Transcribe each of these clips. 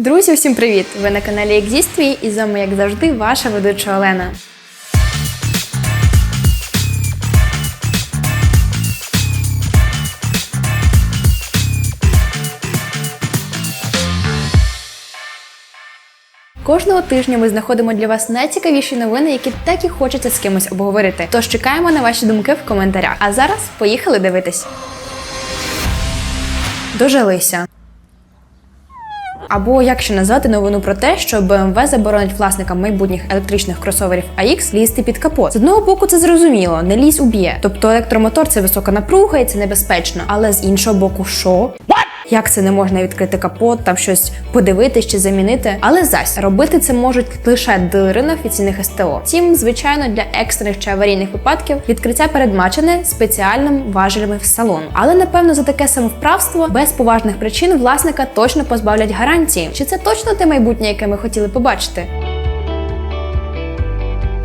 Друзі, усім привіт! Ви на каналі Екзіствій і з вами, як завжди, ваша ведуча Олена. Кожного тижня ми знаходимо для вас найцікавіші новини, які так і хочеться з кимось обговорити. Тож чекаємо на ваші думки в коментарях. А зараз поїхали дивитись. Дожилися. Або як ще назвати новину про те, що BMW заборонить власникам майбутніх електричних кросоверів AX лізти під капот. З одного боку, це зрозуміло, не лізь уб'є. Тобто електромотор це висока напруга і це небезпечно. Але з іншого боку, що? Як це не можна відкрити капот, там щось подивитись чи замінити? Але зась робити це можуть лише дилери на офіційних СТО. Втім, звичайно, для екстрених чи аварійних випадків відкриття передбачене спеціальним важелями в салон. Але напевно за таке самовправство без поважних причин власника точно позбавлять гарантії. Чи це точно те майбутнє, яке ми хотіли побачити?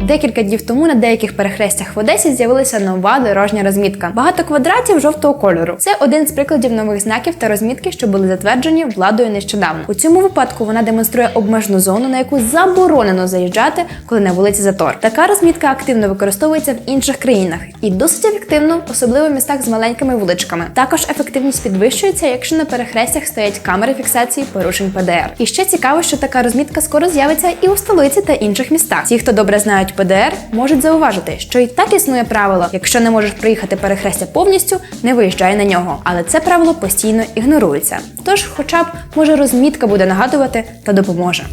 Декілька днів тому на деяких перехрестях в Одесі з'явилася нова дорожня розмітка. Багато квадратів жовтого кольору. Це один з прикладів нових знаків та розмітки, що були затверджені владою нещодавно. У цьому випадку вона демонструє обмежену зону, на яку заборонено заїжджати, коли на вулиці затор. Така розмітка активно використовується в інших країнах і досить ефективно, особливо в містах з маленькими вуличками. Також ефективність підвищується, якщо на перехрестях стоять камери фіксації порушень ПДР. І ще цікаво, що така розмітка скоро з'явиться і у столиці та інших містах. Ті, хто добре знають ПДР, можуть зауважити, що і так існує правило: якщо не можеш проїхати перехрестя повністю, не виїжджай на нього. Але це правило постійно ігнорується. Тож, хоча б може розмітка буде нагадувати та допоможе.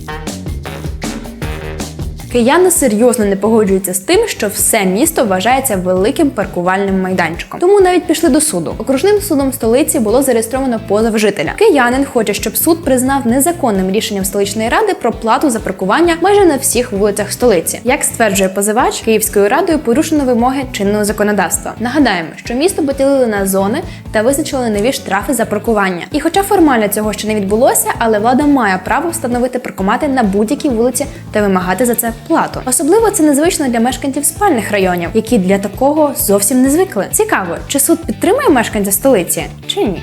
Кияни серйозно не погоджуються з тим, що все місто вважається великим паркувальним майданчиком. Тому навіть пішли до суду. Окружним судом столиці було зареєстровано позов жителя. Киянин хоче, щоб суд признав незаконним рішенням столичної ради про плату за паркування майже на всіх вулицях столиці. Як стверджує позивач, Київською радою порушено вимоги чинного законодавства. Нагадаємо, що місто поділили на зони та визначили нові штрафи за паркування. І хоча формально цього ще не відбулося, але влада має право встановити паркомати на будь-якій вулиці та вимагати за це плату. Особливо це незвично для мешканців спальних районів, які для такого зовсім не звикли. Цікаво, чи суд підтримує мешканця столиці чи ні.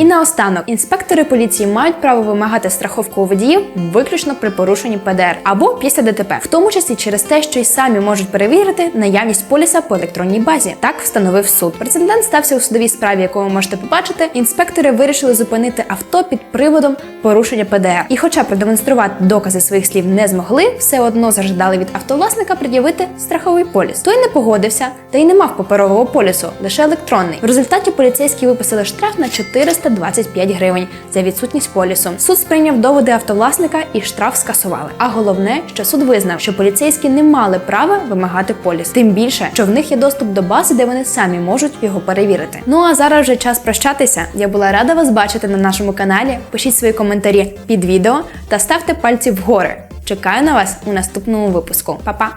І наостанок, інспектори поліції мають право вимагати страховку у водіїв виключно при порушенні ПДР або після ДТП, в тому числі через те, що й самі можуть перевірити наявність поліса по електронній базі. Так встановив суд. Прецедент стався у судовій справі, яку ви можете побачити. Інспектори вирішили зупинити авто під приводом порушення ПДР. І, хоча продемонструвати докази своїх слів не змогли, все одно зажадали від автовласника пред'явити страховий поліс. Той не погодився, та й не мав паперового полісу, лише електронний. В результаті поліцейські виписали штраф на 400 25 гривень за відсутність полісу. Суд сприйняв доводи автовласника і штраф скасували. А головне, що суд визнав, що поліцейські не мали права вимагати поліс, тим більше, що в них є доступ до бази, де вони самі можуть його перевірити. Ну а зараз вже час прощатися. Я була рада вас бачити на нашому каналі. Пишіть свої коментарі під відео та ставте пальці вгори. Чекаю на вас у наступному випуску. Па-па!